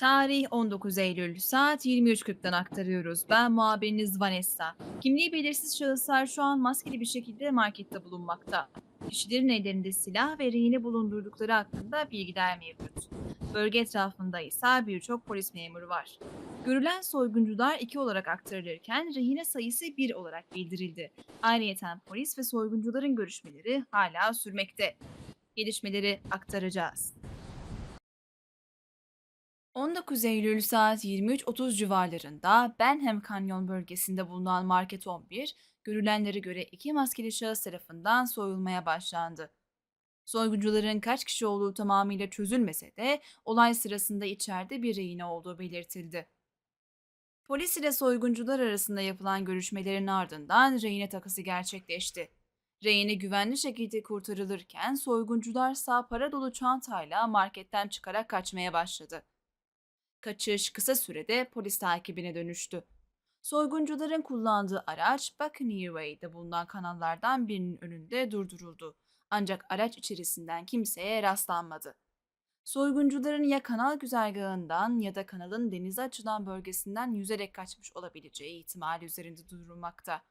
Tarih 19 Eylül saat 23.40'dan aktarıyoruz. Ben muhabiriniz Vanessa. Kimliği belirsiz şahıslar şu an maskeli bir şekilde markette bulunmakta. Kişilerin ellerinde silah ve rehine bulundurdukları hakkında bilgiler mevcut. Bölge etrafında ise birçok polis memuru var. Görülen soyguncular iki olarak aktarılırken rehine sayısı bir olarak bildirildi. Ayrıyeten polis ve soyguncuların görüşmeleri hala sürmekte. Gelişmeleri aktaracağız. 19 Eylül saat 23.30 civarlarında Benham Canyon bölgesinde bulunan Market 11, görülenlere göre iki maskeli şahıs tarafından soyulmaya başlandı. Soyguncuların kaç kişi olduğu tamamıyla çözülmese de olay sırasında içeride bir rehin olduğu belirtildi. Polis ile soyguncular arasında yapılan görüşmelerin ardından rehine takısı gerçekleşti. Rehine güvenli şekilde kurtarılırken soyguncular sağ para dolu çantayla marketten çıkarak kaçmaya başladı. Kaçış kısa sürede polis takibine dönüştü. Soyguncuların kullandığı araç Buccaneer Way'de bulunan kanallardan birinin önünde durduruldu. Ancak araç içerisinden kimseye rastlanmadı. Soyguncuların ya kanal güzergahından ya da kanalın denize açılan bölgesinden yüzerek kaçmış olabileceği ihtimali üzerinde durulmakta.